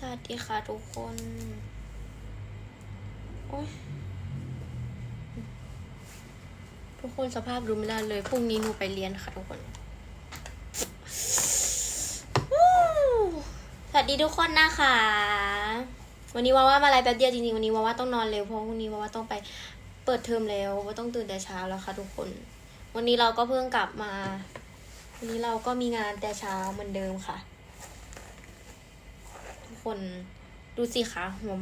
สวัสดีค่ะทุกคน โอ๊ยทุกคนสภาพดูไม่ได้เลย พรุ่งนี้หนูไปเรียนค่ะทุกคนสวัสดีทุกคนนะคะ วันนี้ว่าว่ามาอะไรแป๊บเดียวจริงๆ วันนี้ว่าว่าต้องนอนเร็วเพราะพรุ่งนี้ว่าว่าต้องไปเปิดเทอมแล้วว่าต้องตื่นแต่เช้าแล้วค่ะทุกคน วันนี้เราก็เพิ่งกลับมา วันนี้เราก็มีงานแต่เช้าเหมือนเดิมค่ะ ดูสิคะหัว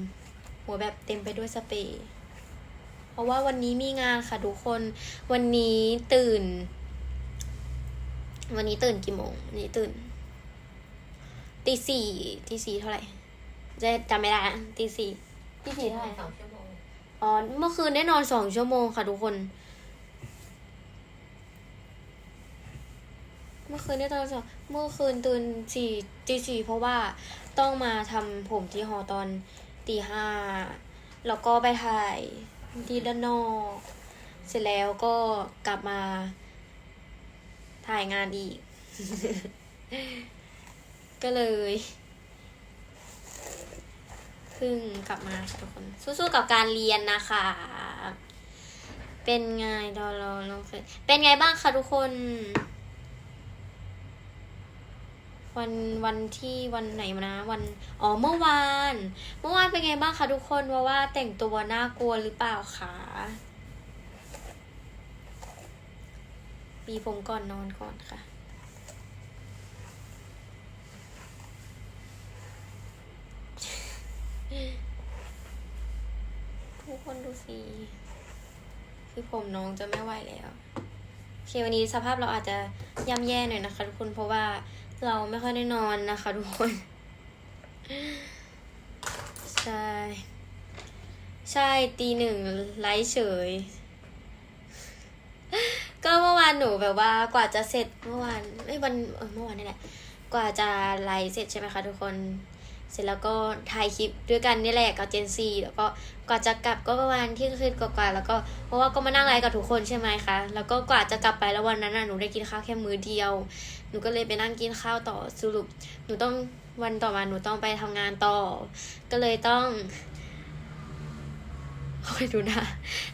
หัวแบบเต็มไปด้วยสเปรย์เพราะว่าวันนี้มีงานค่ะทุกคน วันนี้ตื่น วันนี้ตื่นกี่โมงวันนี้ตื่นตีสี่ตีสี่เท่าไหร่จะจำไม่ได้อะตีสี่ตีสี่เท่าไหร่สองชั่วโมงอ๋อเมื่อคืนได้นอนสองชั่วโมงค่ะทุกคน เมื่อคืนได้ตอนสองเมื่อคืนตื่นสี่ตีสี่เพราะว่า ต้องมาทำผมที่หอตอนตีห้าแล้วก็ไปถ่ายที่ด้านนอก เสร็จแล้วก็กลับมาถ่ายงานอีก ก็เลยเพิ่งกลับมาค่ะทุกคน สู้ๆกับการเรียนนะคะ เป็นไงดอลลลงเฟซเป็นไงบ้างคะทุกคน วันวันที่วันไหนมานะวันอ๋อเมื่อวาน เมื่อวานเป็นไงบ้างคะทุกคนว่าว่าแต่งตัวน่ากลัวหรือเปล่าคะมีผมก่อนนอนก่อนค่ะทุกคนดูสิคือผมน้องจะไม่ไหวแล้วโอเควันนี้สภาพเราอาจจะย่ำแย่หน่อยนะคะทุกคนเพราะว่า เราไม่ค่อยได้นอนนะคะทุกคน ใช่ ใช่ตีหนึ่งไลฟ์เฉย ก็เมื่อวานหนูแบบว่ากว่าจะเสร็จเมื่อวานไม่วันเออเมื่อวานนี่แหละ กว่าจะไลฟ์เสร็จใช่ไหมคะทุกคน เสร็จแล้วก็ถ่ายคลิปด้วยกันนี่แหละกับเจนซีแล้วก็กว่าจะกลับก็ประมาณเที่ยงคืนกว่าๆแล้วก็เพราะว่าก็มานั่งไลฟ์กับทุกคนใช่ไหมคะ แล้วก็กว่าจะกลับไปแล้ววันนั้นน่ะหนูได้กินข้าวแค่มื้อเดียว นูก็เลยไปนั่งกินข้าวต่อสรุป หนูต้องวันต่อมาหนูต้องไปทำงานต่อ ก็เลยต้องคอยดูนะ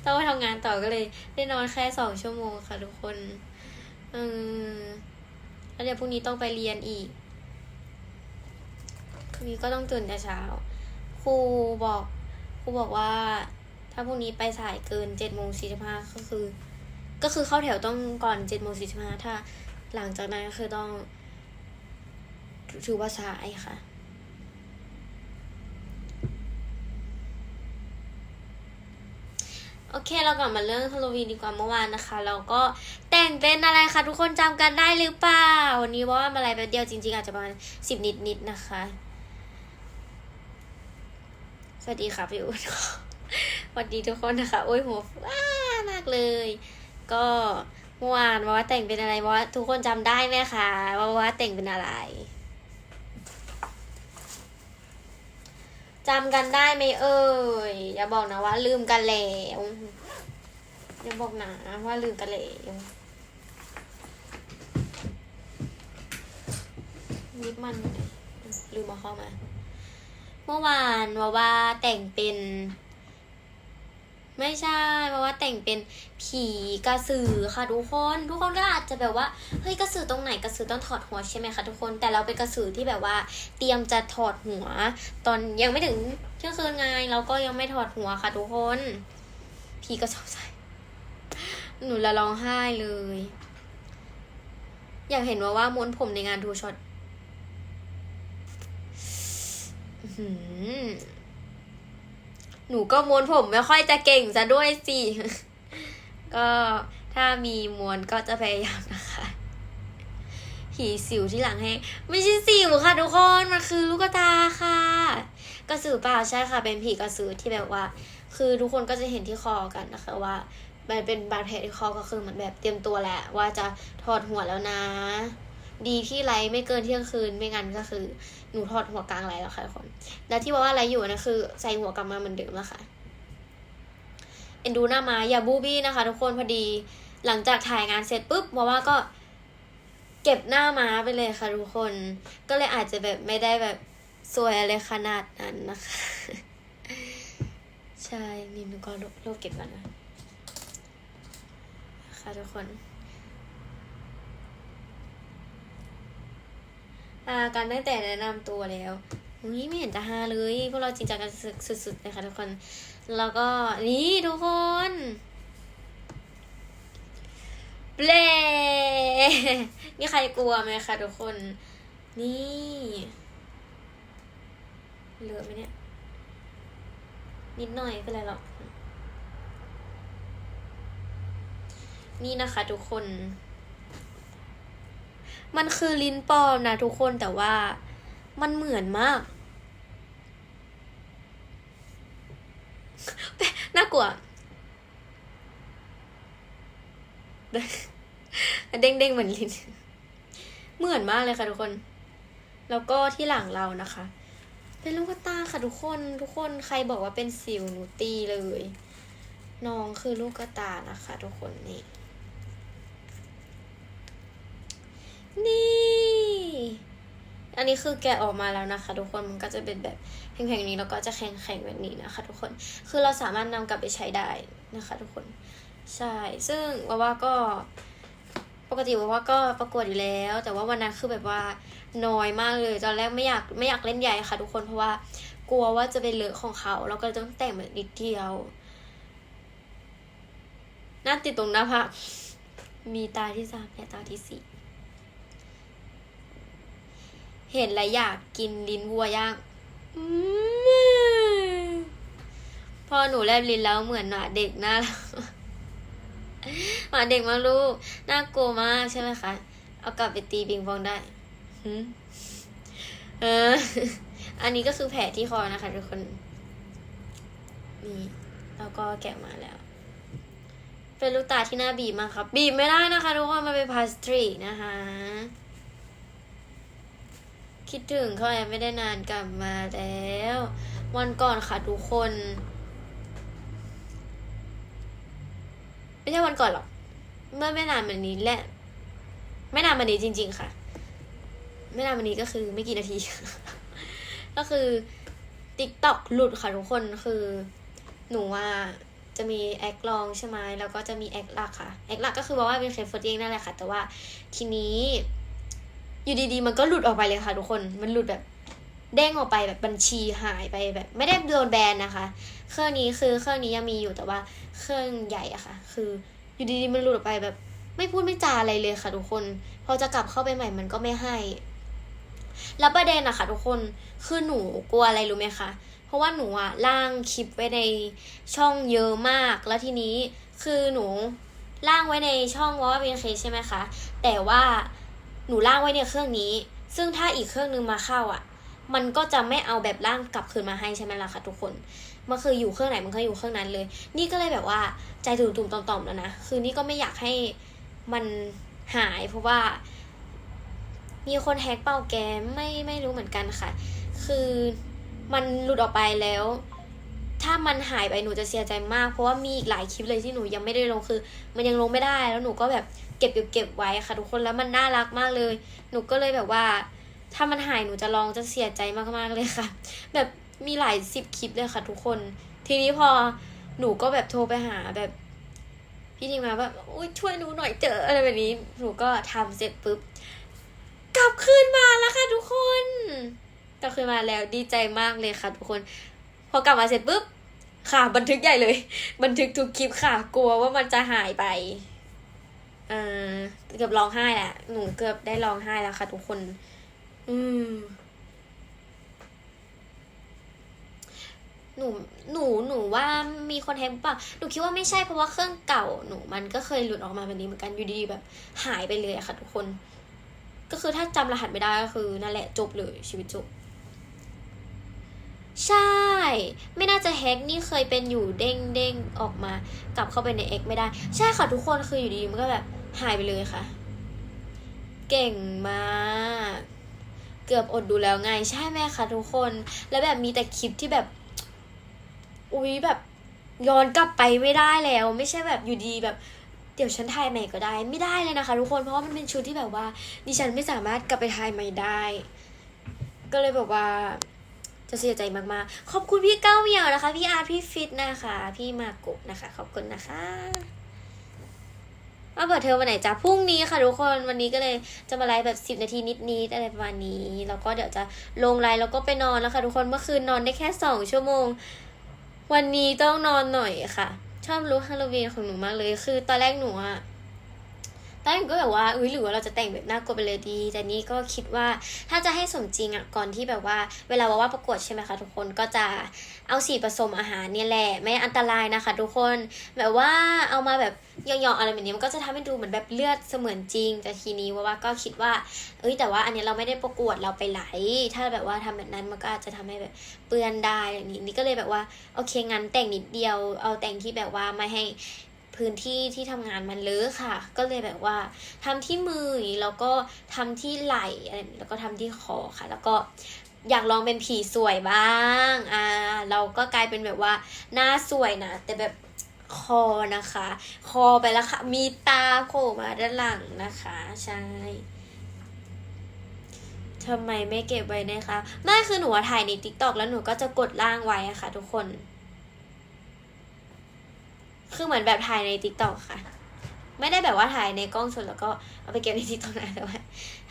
ต้องไปทำงานต่อก็เลย ได้นอนแค่สองชั่วโมงค่ะทุกคนเอืมแล้วเดี๋ยวพรุ่งนี้ต้องไปเรียนอีกพรุ่งนี้ก็ต้องตื่นแต่เช้า ครูบอกครูบอกว่า ถ้าพรุ่งนี้ไปสายเกินเจ็ดโมงสี่สิบห้าก็คือ ก็คือเข้าแถวต้องก่อนเจ็ดโมงสี่สิบห้าถ้า หลังจากนั้นก็คือต้องถือว่าสายค่ะ โอเคเรากลับมาเรื่องฮาโลวีนดีกว่าเมื่อวานนะคะ เราก็แต่งเป็นอะไรคะทุกคนจำกันได้หรือเปล่า วันนี้ว่ามาอะไรแบบเดียวจริงๆ อาจจะประมาณสิบนิดๆนนะคะ สวัสดีค่ะพี่อุ้นสวัสดีทุกคนนะคะ โอ้ยหัวว้ามากเลย ก็ เมื่อวานว่าแต่งเป็นอะไรว่าทุกคนจำได้ไหมคะว่าว่าแต่งเป็นอะไรจำกันได้ไหมเอ่ยอย่าบอกนะว่า ลืมกันแล้วอย่าบอกนะว่าลืมกันแล้วนิบมันอยู่ไหนลืมมาเข้ามา เมื่อวานว่าว่าแต่งเป็น ไม่ใช่เพราะว่าแต่งเป็นผีกระสือค่ะทุกคนทุกคนก็อาจจะแบบว่าเฮ้ยกระสือตรงไหนกระสือต้องถอดหัวใช่ไหมคะทุกคนแต่เราเป็นกระสือที่แบบว่า เตรียมจะถอดหัว ตอนยังไม่ถึงเที่ยงคืนไงเราก็ยังไม่ถอดหัวค่ะทุกคนผีก็ชอบใส่หนูละร้องไห้เลย อยากเห็นว่าว่าม้วนผมในงานทูช็อตอื้อ หนูก็ม้วนผมไม่ค่อยจะเก่งซะด้วยสิ ก็ถ้ามีม้วนก็จะพยายามนะคะผีสิวที่หลังแห้งไม่ใช่สิวค่ะทุกคน มันคือลูกตาค่ะ กระสือเปล่าใช่ค่ะ เป็นผีกระสือที่แบบว่า คือทุกคนก็จะเห็นที่คอกันนะคะว่ามันเป็นบาดแผลที่คอก็คือเหมือนแบบเตรียมตัวแหละว่าจะถอดหัวแล้วนะ ดีที่ไลฟ์ไม่เกินเที่ยงคืนไม่งั้นก็คือ หนูถอดหัวกลางไลฟ์แล้วค่ะทุกคน แล้วที่ว่าว่าอะไรอยู่นะคือ ใส่หัวกลับมาเหมือนเดิมแล้วค่ะเอ็นดูหน้ามาอย่าบูบี้นะคะ ทุกคนพอดี หลังจากถ่ายงานเสร็จปุ๊บว่าว่าก็ เก็บหน้าม้าไปเลยค่ะทุกคน ก็เลยอาจจะแบบไม่ได้แบบสวยอะไรขนาดนั้นนะคะ ใช่นี่หนูก็โลกเก็บก่อนนะค่ะทุกคนาการตั้งแต่แนะนำตัวแล้วอุ้ยไม่เห็นจะฮาเลยพวกเราจริงจังกันสุดๆเลยค่ะทุกคน แล้วก็นี่ทุกคนเบลมีใครกลัวไหมคะทุกคน นี่เหลือไหมเนี่ย นิดหน่อยเป็นไรหรอก นี่นะคะทุกคน มันคือลิ้นปลอมนะทุกคนแต่ว่ามันเหมือนมาก น่ากลัว เด้งเด้งเหมือนลิ้น เหมือนมากเลยค่ะทุกคน แล้วก็ที่หลังเรานะคะ เป็นลูกตาค่ะทุกคน ทุกคนใครบอกว่าเป็นสิวหนูตีเลย น้องคือลูกตานะคะ ทุกคนนี่ นี่ อันนี้คือแกะออกมาแล้วนะคะ ทุกคนมันก็จะเป็นแบบแข็งๆนี้แล้วก็จะแข็งๆแบบนี้นะคะ ทุกคนคือเราสามารถนำกลับไปใช้ได้นะคะ ทุกคนใช่ซึ่งว่าว่าก็ปกติว่าว่าก็ประกวดอยู่แล้ว แต่ว่าวันนั้นคือแบบว่าน้อยมากเลยตอนแรกไม่อยากไม่อยากเล่นใหญ่ค่ะ ทุกคนเพราะว่ากลัวว่าจะเป็นเลอะของเขาแล้วก็ต้องแต่งแบบนิดเดียวหน้าติดตรงหน้าผากมีตาที่สามและตาที่สี่ เห็นแล้วอยากกินลิ้นวัวย่างพอหนูแลบลิ้นแล้วเหมือนหมาเด็กน้ารักหมาเด็กมาลูกน่ากลัวมากใช่ไหมคะ เอากลับไปตีปิงปองได้เออ อันนี้ก็คือแผลที่คอนะคะทุกคน นี่แล้วก็แกะมาแล้ว เป็นลูกตาที่น่าบีบมากครับ บีบไม่ได้นะคะทุกคน มันเป็นพลาสติกนะคะ คิดถึงเขาแอบไม่ได้นานกลับมาแล้ว วันก่อนค่ะทุกคน ไม่ใช่วันก่อนหรอก เมื่อไม่นานมานี้แหละ ไม่นานมานี้จริง ๆ ค่ะ ไม่นานมานี้ก็คือไม่กี่นาที ก็คือติ๊กต็อกหลุดค่ะทุกคนคือหนูว่าจะมีแอคลองใช่ไหมแล้วก็จะมีแอคหลักค่ะ แอคหลักก็คือบอกว่าเป็นเคฟเฟอร์เองนั่นแหละค่ะ แต่ว่าทีนี้ อยู่ดีๆ มันก็หลุดออกไปเลยค่ะทุกคน มันหลุดแบบเด้งออกไปแบบบัญชีหายไปแบบ ไม่ได้โดนแบนนะคะ เครื่องนี้คือเครื่องนี้ยังมีอยู่แต่ว่าเครื่องใหญ่อะค่ะ คืออยู่ดีๆมันหลุดออกไปแบบ ไม่พูดไม่จาอะไรเลยค่ะทุกคน พอจะกลับเข้าไปใหม่มันก็ไม่ให้ แล้วประเด็นอะค่ะทุกคน คือหนูกลัวอะไรรู้ไหมคะ เพราะว่าหนูอะล่างคลิปไว้ในช่องเยอะมาก แล้วทีนี้คือหนูล่างไว้ในช่องว่าเป็นเคใช่ไหมคะ แต่ว่า หนูล่างไว้ในเครื่องนี้ ซึ่งถ้าอีกเครื่องนึงมาเข้าอะ มันก็จะไม่เอาแบบล่างกลับคืนมาให้ใช่ไหมล่ะคะทุกคนมันคืออยู่เครื่องไหนมันก็อยู่เครื่องนั้นเลย นี่ก็เลยแบบว่าใจตุ่มๆต่อมๆแล้วนะคือนี่ก็ไม่อยากให้มันหายเพราะว่า มีคนแฮกเป้าแกไม่ไม่รู้เหมือนกันค่ะ คือมันหลุดออกไปแล้ว ถ้ามันหายไปหนูจะเสียใจมาก เพราะว่ามีอีกหลายคลิปเลยที่หนูยังไม่ได้ลงคือ มันยังลงไม่ได้แล้วหนูก็แบบ เก็บเก็บเก็บไว้ค่ะทุกคนแล้วมันน่ารักมากเลย หนูก็เลยแบบว่า ถ้ามันหายหนูจะลองจะเสียใจมากๆเลยค่ะ แบบมีหลายสิบคลิปเลยค่ะ ทุกคน ทีนี้พอหนูก็แบบโทรไปหาแบบพี่ทีมงานว่าอุ้ยช่วยหนูหน่อยเจออะไรแบบนี้หนูก็ทำเสร็จปุ๊บกลับคืนมาแล้วค่ะ ทุกคนกลับคืนมาแล้วดีใจมากเลยค่ะ ทุกคน พอกลับมาเสร็จปุ๊บค่ะ บันทึกใหญ่เลย บันทึกทุกคลิปค่ะ กลัวว่ามันจะหายไป เออเกือบร้องไห้แหละ หนูเกือบได้ร้องไห้แล้วค่ะ ทุกคน อืม หนู หนู หนูว่ามีคนแฮกเปล่าหนูคิดว่าไม่ใช่เพราะว่าเครื่องเก่า หนูมันก็เคยหลุดออกมาแบบนี้เหมือนกันอยู่ดีแบบ หายไปเลยอะค่ะ ทุกคน ก็คือถ้าจำรหัสไม่ได้ก็คือนั่นแหละจบเลยชีวิตจบใช่ ไม่น่าจะแฮกนี่เคยเป็นอยู่เด้งเด้งออกมา กลับเข้าไปใน X ไม่ได้ ใช่ค่ะทุกคนคืออยู่ดีมันก็แบบ หายไปเลยค่ะ เก่งมากเกือบอดดูแล้วไงใช่ไหมคะทุกคน แล้วแบบมีแต่คลิปที่แบบ อุ๊ยแบบย้อนกลับไปไม่ได้แล้ว ไม่ใช่แบบอยู่ดีแบบเดี๋ยวฉันถ่ายใหม่ก็ได้ ไม่ได้เลยนะคะทุกคนเพราะว่ามันเป็นชุดที่แบบว่า ดิฉันไม่สามารถกลับไปถ่ายใหม่ได้ ก็เลยแบบว่า จะเสียใจมากๆ ขอบคุณพี่เก้าเหมียวนะคะ พี่อาร์พี่ฟิตนะคะ พี่มากุนะคะ ขอบคุณนะคะ มาเปิดเทอมวันไหนจ้ะพรุ่งนี้ค่ะทุกคนวันนี้ก็เลยจะมาไลฟ์แบบสิบนาทีนิดๆอะไรประมาณนี้ แล้วก็เดี๋ยวจะลงไลฟ์แล้วก็ไปนอนแล้วค่ะทุกคนเมื่อคืนนอนได้แค่สองชั่วโมง วันนี้ต้องนอนหน่อยค่ะ ชอบรู้ฮาโลวีนของหนูมากเลย คือตอนแรกหนูอะ แรกหนูก็แบบว่าอุ้ยหรือว่าเราจะแต่งแบบน่ากลัวไปเลยดี แต่นี่ก็คิดว่าถ้าจะให้สมจริงอะก่อนที่แบบว่า เวลาว่าว่าประกวดใช่ไหมคะทุกคนก็จะเอาสีผสมอาหารเนี่ยแหละไม่อันตรายนะคะ ทุกคนแบบว่าเอามาแบบหยองๆอะไรแบบนี้มันก็จะทำให้ดูเหมือนแบบเลือดเสมือนจริง แต่ทีนี้ว่าว่าก็คิดว่า เอ้ยแต่ว่าอันนี้เราไม่ได้ประกวดเราไปไหล ถ้าแบบว่าทำแบบนั้นมันก็อาจจะทำให้แบบเปื้อนได้อย่างนี้นี่ก็เลยแบบว่าโอเคงั้นแต่งนิดเดียว เอาแต่งที่แบบว่าไม่ให้ พื้นที่ที่ทำงานมันเลอะค่ะ ก็เลยแบบว่าทำที่มือแล้วก็ทำที่ไหล่อะไรแล้วก็ทำที่คอค่ะ แล้วก็อยากลองเป็นผีสวยบ้าง อ่า เราก็กลายเป็นแบบว่าหน้าสวยนะ แต่แบบคอนะคะ คอไปแล้วค่ะ มีตาโผล่มาด้านหลังนะคะ ใช่ทำไมไม่เก็บไว้นะคะ ไม่คือหนูถ่ายใน t ิ k t o k แล้วหนูก็จะกดล่างไว้อะค่ะ ทุกคน คือเหมือนแบบถ่ายใน t ิ k t o k ค่ะ ไม่ได้แบบว่าถ่ายในกล้องสดแล้วก็เอาไปเก็บใน t ิ k t o k นะแต่ว่า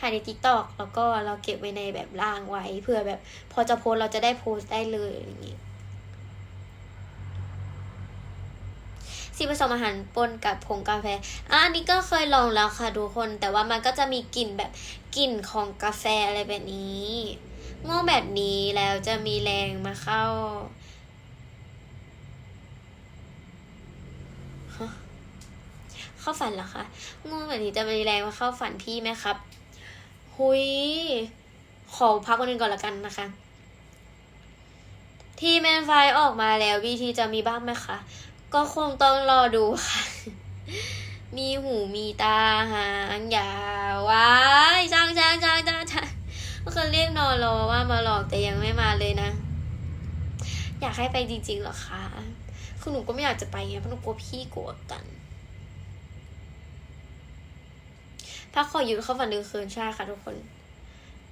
ถ่ายใน t ิ k t o k แล้วก็เราเก็บไว้ในแบบล่างไว้เพื่อแบบ พอจะโพสเราจะได้โพสต์ได้เลยอย่างนี้สีผสมอาหารปนกับผงกาแฟอะอันนี้ก็เคยลองแล้วค่ะทุกคน แต่ว่ามันก็จะมีกลิ่นแบบกลิ่นของกาแฟอะไรแบบนี้ง่วงแบบนี้แล้วจะมีแรงมาเข้าฮะ เข้าฝันเหรอคะง่วงแบบนี้จะมีแรงมาเข้าฝันพี่ไหมครับ หุย ขอพักวันหนึงก่อนละกันนะคะ ที่แมนไฟออกมาแล้ววีทีจะมีบ้างไหมคะ ก็คงต้องรอดูค่ะ มีหูมีตาหางยาวว้ายช่างช่างช่างช่างช่างก็คือเรียกนอนรอว่ามาหลอกแต่ยังไม่มาเลยนะ อยากให้ไปจริงๆเหรอคะคือหนูก็ไม่อยากจะไปไงเพราะหนูกลัวพี่กลัวกัน พักขอหยุดเข้าฝันหนึ่งคืนใช่ค่ะทุกคน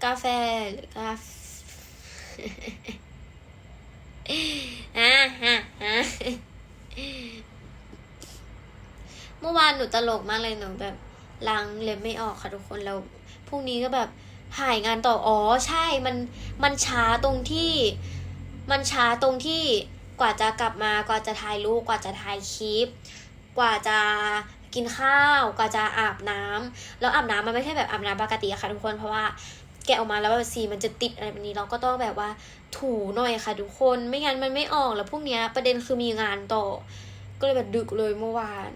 กาแฟหรือกาแฟอ่าฮะฮะเมื่อวานหนูตลกมากเลยหนูแบบล้างเล็บไม่ออกค่ะทุกคนแล้วพรุ่งนี้ก็แบบถ่ายงานต่ออ๋อใช่มันมันช้าตรงที่ มันช้าตรงที่กว่าจะกลับมากว่าจะถ่ายรูปกว่าจะถ่ายคลิป กว่าจะ กินข้าวกว่าจะอาบน้ำแล้วอาบน้ำมันไม่ใช่แบบอาบน้ำปกติอะค่ะทุกคนเพราะว่าแกะออกมาแล้วแบบสีมันจะติดอะไรแบบนี้เราก็ต้องแบบว่าถูหน่อยค่ะทุกคนไม่งั้นมันไม่ออกแล้วพรุ่งเนี้ยประเด็นคือมีงานต่อ ก็เลยแบบดึกเลยเมื่อวาน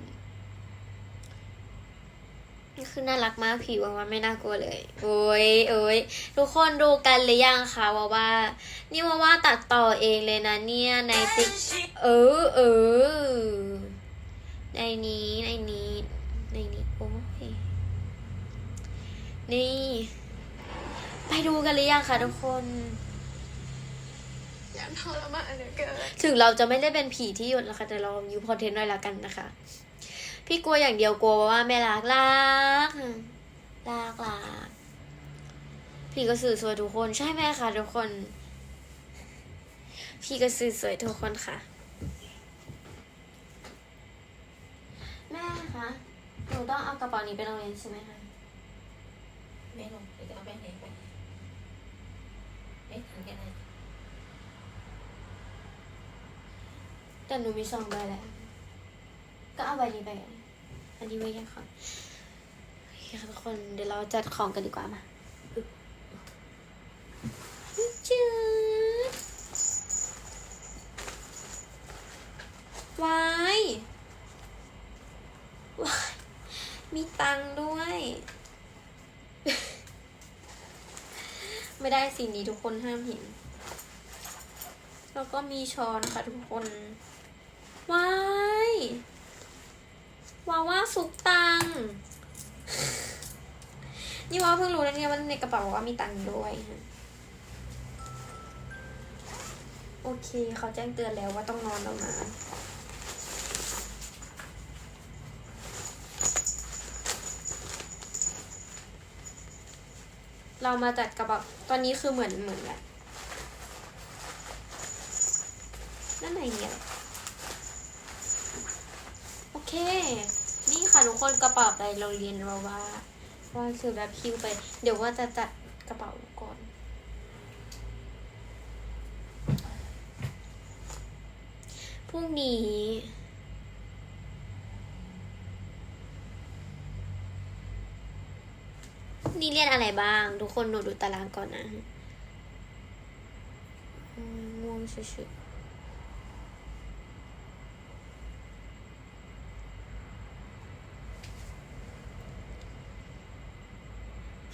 คือน่ารักมากผิวว่าไม่น่ากลัวเลย โอ้ยโอ้ยทุกคนดูกันหรือยังคะว่าว่า นี่ว่าว่าตัดต่อเองเลยนะเนี่ยในติ๊กเออเออ ในนี้ในนี้ในนี้โอ้ยนี่ ไปดูกันหรือยังคะทุกคนอยากทรมานเหลือเกินถึงเราจะไม่ได้เป็นผีที่หยดแล้วค่ะแต่เราอยู่คอนเทนต์หน่อยละกันนะคะ พี่กลัวอย่างเดียวกลัวว่าแม่รักรักรักรักพี่ก็สื่อสวยทุกคนใช่ไหมคะทุกคน พี่ก็สื่อสวยทุกคนค่ะ แม่คะหนูต้องเอากระเป๋านี้ไปโรงเรียนใช่ไหมคะไม่ลงเดี๋ยวจะเอาไปไหนไปไม่ทันกันเลยแต่หนูมีสองใบแหละก็เอาใบนี้ไปอันนี้ไว้ยังค่ะโอเคค่ะทุกคนเดี๋ยวเราจัดของกันดีกว่ามาจืดวายวาย มีตังค์ด้วย ไม่ได้สีนี้ทุกคนห้ามเห็น แล้วก็มีช้อนค่ะทุกคน ว้าย ว้าว่าซุกตัง นี่ว่าเพิ่งรู้นะเนี่ยว่าในกระเป๋าว่ามีตังค์ด้วยฮะโอเค เขาแจ้งเตือนแล้วว่าต้องนอนแล้วนะ เรามาจัดกระเป๋าตอนนี้คือเหมือนเหมือนแบบนั่นไหนเนี่ยโอเค นี่ค่ะทุกคนกระเป๋าไปเราเรียนเราว่าว่าคือแบบคิวไป เดี๋ยวว่าจะจัดกระเป๋าก่อนพรุ่งนี้ นี่เรียนอะไรบ้าง ทุกคนหนูดูตารางก่อนนะง่วงชุดๆ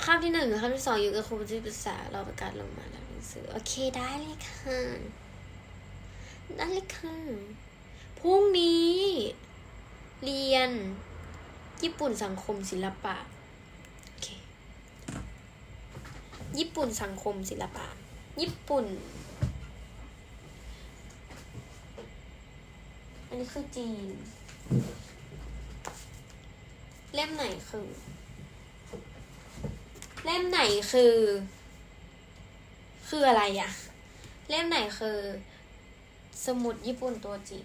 คาบที่หนึ่งกับคาบที่สองอยู่กับครูที่ปรึกษาเราประกาศลงมาแล้วหนังสือ โอเคได้เลยค่ะได้เลยค่ะพรุ่งนี้ เรียน ญี่ปุ่นสังคมศิลปะ โอเค ญี่ปุ่นสังคมศิลปะ ญี่ปุ่น อันนี้คือจีน เล่มไหนคือ เล่มไหนคือ คืออะไรอะเล่มไหนคือ สมุดญี่ปุ่นตัวจริง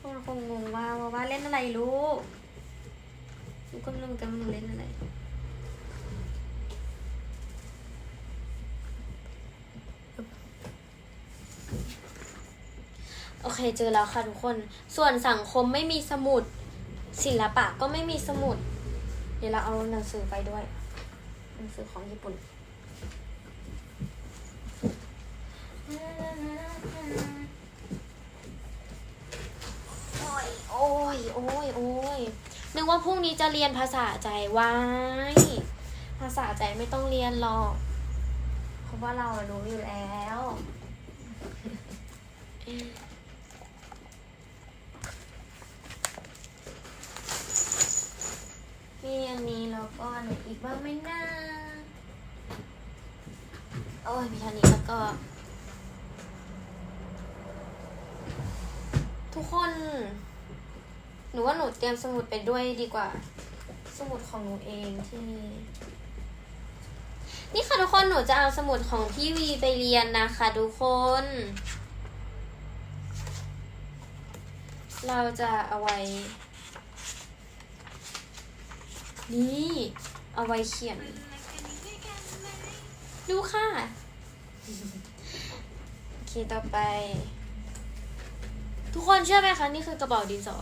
คนคงงงว่าว่าเล่นอะไรลูกลูกก็ไม่รู้เหมือนกันว่าเล่นอะไร โอเคเจอแล้วค่ะทุกคน ส่วนสังคมไม่มีสมุด ศิลปะก็ไม่มีสมุด เดี๋ยวเราเอาหนังสือไปด้วย หนังสือของญี่ปุ่น โอ้ย โอ้ย โอ้ย โอ้ย นึกว่าพรุ่งนี้จะเรียนภาษาใจไว้ ภาษาใจไม่ต้องเรียนหรอกเพราะว่าเรารู้อยู่แล้ว มีอันนี้แล้วก็อันอีกบ้างไหมนะโอ้ยมีอันนี้แล้วก็ ทุกคน หนูว่าหนูเตรียมสมุดไปด้วยดีกว่า สมุดของหนูเองที่ นี่ค่ะทุกคนหนูจะเอาสมุดของพี่วีไปเรียนนะคะทุกคน เราจะเอาไว้ นี่เอาไว้เขียน ดูค่ะ โอเคต่อไป ทุกคนเชื่อไหมคะ นี่คือกระเป๋าดินสอ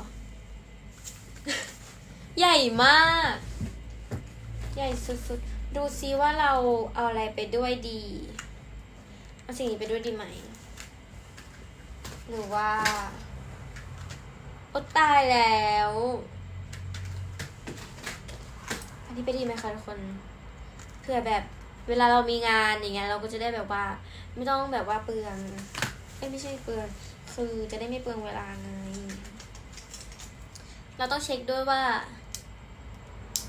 ใหญ่มาก ใหญ่สุดๆ ดูซิว่าเราเอาอะไรไปด้วยดี เอาสิ่งนี้ไปด้วยดีไหม หรือว่า โอ๊ยตายแล้ว นนี้ไปดีไหมคะทุกคนเพื่อแบบเวลาเรามีงานอย่างเงี้ยเราก็จะได้แบบว่า ไม่ต้องแบบว่าเปลืองเอ้ยไม่ใช่เปลืองคือจะได้ไม่เปลืองเวลาไงเราต้องเช็คด้วยว่า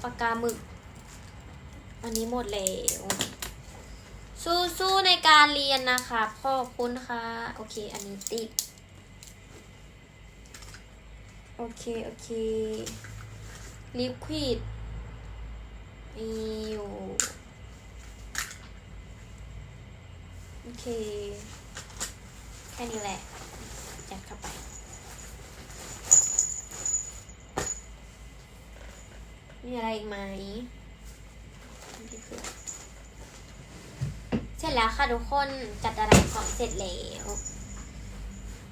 ปากกาหมึกอันนี้หมดแล้วสู้ๆในการเรียนนะคะขอบคุณค่ะ โอเค อันนี้ติด โอเค โอเคลิควิด มีอยู่โอเค แค่นี้แหละยัดเข้าไปมีอะไรอีกไหมเสร็จแล้วค่ะทุกคนจัดตารางของเสร็จแล้ว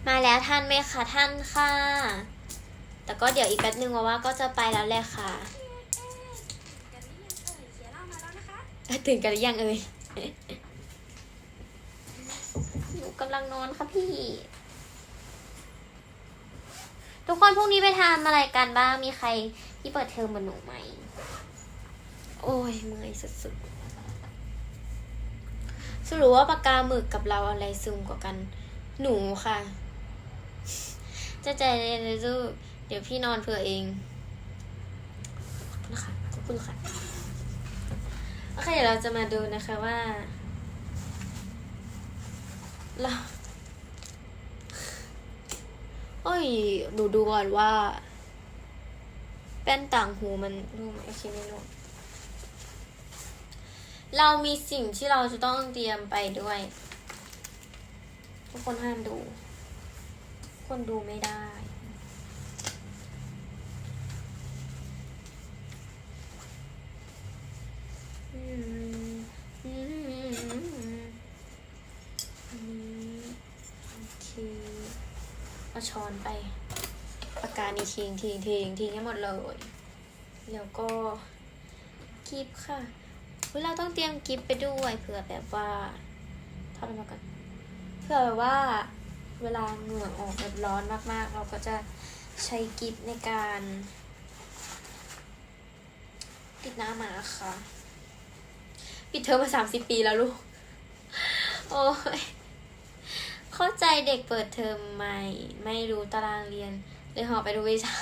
มาแล้วท่านไหมคะท่านค่ะ แต่ก็เดี๋ยวอีกแป๊บนึงว่าก็จะไปแล้วแหละค่ะ ตื่นกันหรือยังเอ่ยหนูกำลังนอนค่ะพี่ ทุกคนพรุ่งนี้ไปทำอะไรกันบ้าง มีใครที่เปิดเทอมเหมือนหนูไหม โอ้ยเมื่อยสุดๆสรุปว่าปากกาหมึกกับเราอะไรซึมกว่ากัน หนูค่ะ จะใจเย็นเลยลูกเดี๋ยวพี่นอนเผื่อเองนะคะขอบคุณค่ะ โอเคเดี๋ยวเราจะมาดูนะคะว่าเราโอ้ยหนูดูก่อนว่าแป้นต่างหูมันรู้ไหมโอเคไม่รู้เรามีสิ่งที่เราจะต้องเตรียมไปด้วย ทุกคนห้ามดู คนดูไม่ได้ เคเอาช้อนไปปากกานี่ทิ้งทิ้งทิ้งทิ้งให้หมดเลย แล้วก็กิฟค่ะเวลาต้องเตรียมกิฟไปด้วยเผื่อแบบว่าทำมากันเผื่อแบบว่าเวลาเหงื่อออกแบบร้อนมาก ๆ เราก็จะใช้กิฟในการติดหน้ามาค่ะ ปิดเทอมมาสามสิบปีแล้วลูก โอ้ย เข้าใจเด็กเปิดเทอมใหม่ ไม่รู้ตารางเรียนเลยหอบไปดูวิชา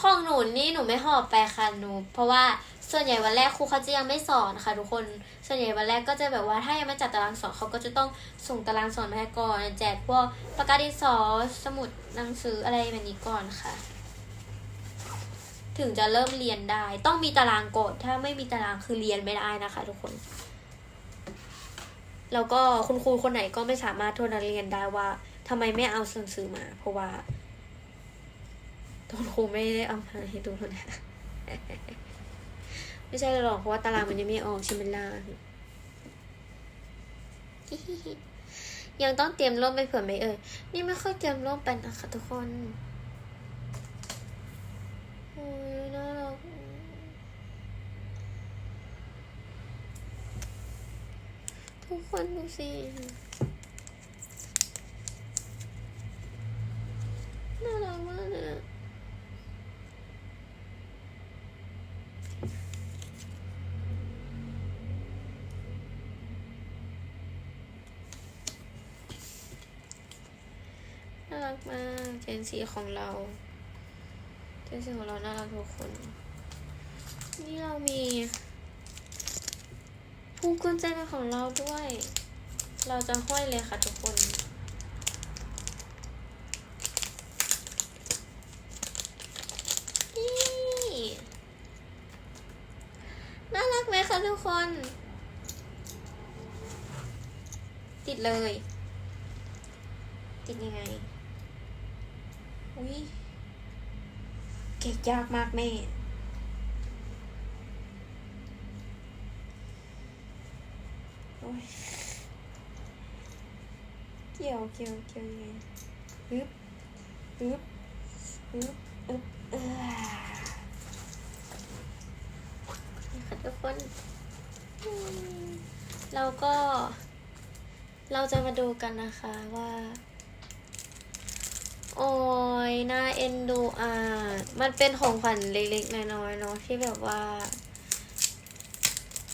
ของหนูนี่หนูไม่หอบไปค่ะหนู เพราะว่าส่วนใหญ่วันแรกครูเขาจะยังไม่สอนค่ะทุกคน ส่วนใหญ่วันแรกก็จะแบบว่าถ้ายังไม่จัดตารางสอนเขาก็จะต้องส่งตารางสอนมาให้ก่อนแจกพวกปากกาดินสอสมุดหนังสืออะไรแบบนี้ก่อนค่ะ ถึงจะเริ่มเรียนได้ ต้องมีตารางก่อนถ้าไม่มีตารางคือเรียนไม่ได้นะคะ ทุกคน แล้วก็คุณครูคนไหนก็ไม่สามารถโทษนักเรียนได้ว่าทำไมไม่เอาหนังสือมา เพราะว่าคุณครูไม่ได้เอามาให้ดูนะไม่ใช่หรอกเพราะว่าตารางมันยังไม่ออกใช่ไหมล่ะยังต้องเตรียมร่มไปเผื่อไหมเอ่ย นี่ไม่ค่อยเตรียมร่มไปนะคะทุกคนโอ้ยน่ารัก ทุกคนดูสิ น่ารักมากเลยอะน่ารักมากเจนซีของเรา เจนซีของเราน่ารักทุกคน นี่เรามี พวงกุญแจเป็นของเราด้วย เราจะห้อยเลยค่ะทุกคน นี่ น่ารักไหมคะทุกคน ติดเลย ติดยังไง อุ้ยเก็บยากมากแม่ โอ้ย เกี่ยวเกี่ยวยังไงปึ๊บปึ๊บปึ๊บอึ๊บเออค่ะทุกคน เราก็ เราจะมาดูกันนะคะว่า โอ้ยน่าเอ็นดูอะมันเป็นของขวัญเล็กๆน้อยๆเนาะที่แบบว่า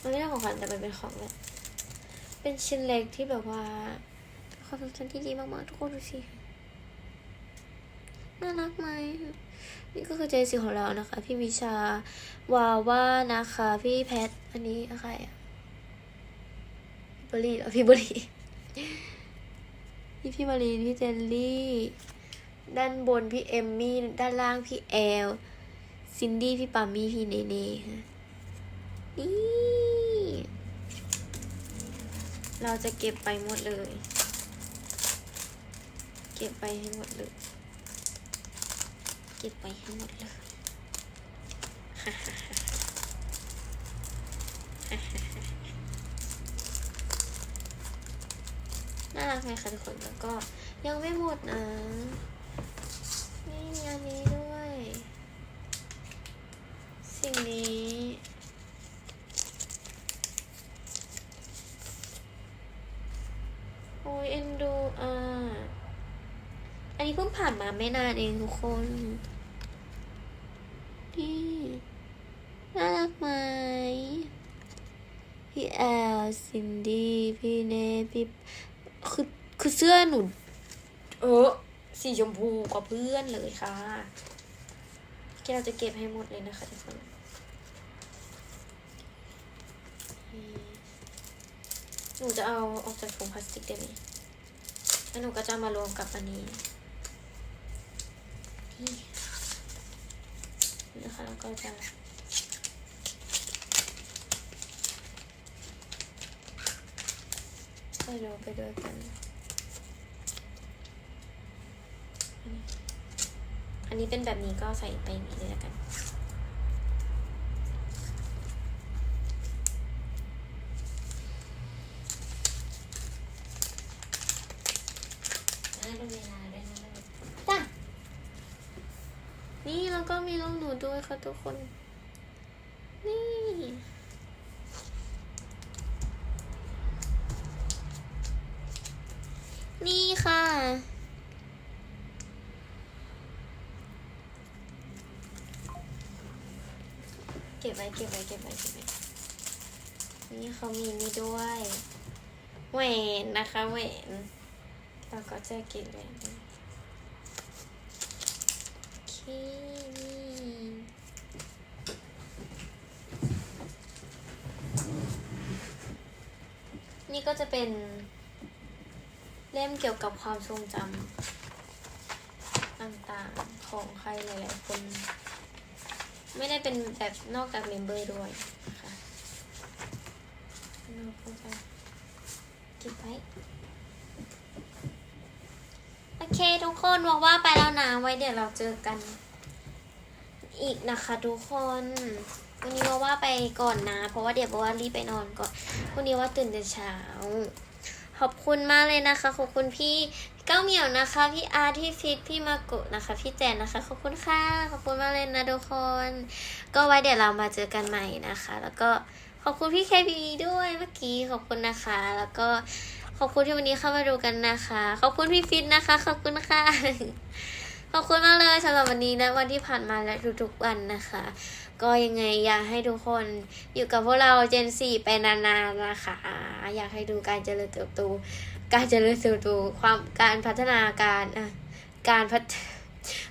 มันไม่ใช่ของขวัญแต่มันเป็นของแบบเป็นชิ้นเล็กที่แบบว่า ความทรงจำที่ดีมากๆทุกคนดูสิ น่ารักไหม นี่ก็คือเจสีของเรานะคะ พี่วิชาวาว่านะคะ พี่แพท อันนี้ใครอะพี่บรีเหรอพี่บรีพี่พี่มารีนพี่เจนลี่ ด้านบนพี่เอมมี่ ด้านล่างพี่แอล ซินดี้พี่ปามี่พี่เนเน่ฮะนี่เราจะเก็บไปหมดเลย เก็บไปให้หมดเลย เก็บไปให้หมดเลยน่ารักไหมคะทุกคนแล้วก็ยังไม่หมดนะ นี่อันนี้ด้วย สิ่งนี้ โอ้ยเอ็นดูอะ อันนี้เพิ่งผ่านมา ไม่นานเองทุกคน นี่น่ารักไหม พี่แอลซินดี้พี่เนพี่คือคือเสื้อหนูเออสีชมพูกว่าเพื่อนเลยค่ะ แกเราจะเก็บให้หมดเลยนะคะทุกคนหนูจะเอาออกจากถุงพลาสติกได้ไหมแล้วหนูก็จะมารวมกับอันนี้ ก็จะไปดูไปด้วยกัน อันนี้เป็นแบบนี้ก็ใส่ไปอย่างนี้เลยแล้วกัน นะดูเวลาด้วยนะลูก จ้ะ นี่แล้วก็มีลูกหนูด้วย คน นี่ นี่ค่ะ เก็บไว้เก็บไว้เก็บไว้เก็บไว้นี่เขามีนี่ด้วยแหวนนะคะแหวนแล้วก็จะเก็บแหวนโอเค นี่นี่ก็จะเป็นเล่มเกี่ยวกับความทรงจำต่างๆของใครหลายๆคน ไม่ได้เป็นแบบนอกจากเมมเบอร์ด้วยนะคะเราก็จะเก็บไว้โอเคทุกคนบอกว่าไปแล้วนะไว้เดี๋ยวเราเจอกันอีกนะคะทุกคน วันนี้ว่าว่าไปก่อนนะ เพราะว่าเดี๋ยวว่ารีบไปนอนก่อนวันนี้ว่าตื่นแต่เช้า ขอบคุณมากเลยนะคะ ขอบคุณพี่เก้าเหมียวนะคะ พี่อาร์ที่ฟิตพี่มากุนะคะ พี่แจนนะคะ ขอบคุณค่ะ ขอบคุณมากเลยนะทุกคน ก็ไว้เดี๋ยวเรามาเจอกันใหม่นะคะ แล้วก็ขอบคุณพี่เคบีด้วยเมื่อกี้ขอบคุณนะคะ แล้วก็ขอบคุณที่วันนี้เข้ามาดูกันนะคะ ขอบคุณพี่ฟิตนะคะ ขอบคุณค่ะ ขอบคุณมากเลยสำหรับวันนี้นะวันที่ผ่านมาและทุกๆวันนะคะ ก็ยังไงอยากให้ทุกคนอยู่กับพวกเราเจนสี่ไปนานๆนะคะ อยากให้ดูการเจริญเติบโต การเจริญเติบโตความการพัฒนาการอะการพัฒ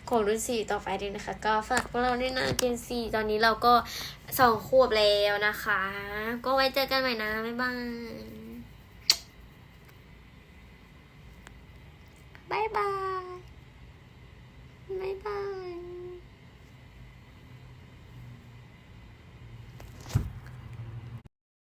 ของรุ่นสี่ต่อไปด้วยนะคะ ก็ฝากพวกเราด้วยนะเจนสี่ตอนนี้เราก็สองขวบแล้วนะคะ ก็ไว้เจอกันใหม่นะ บ๊ายบายบายบายบายบาย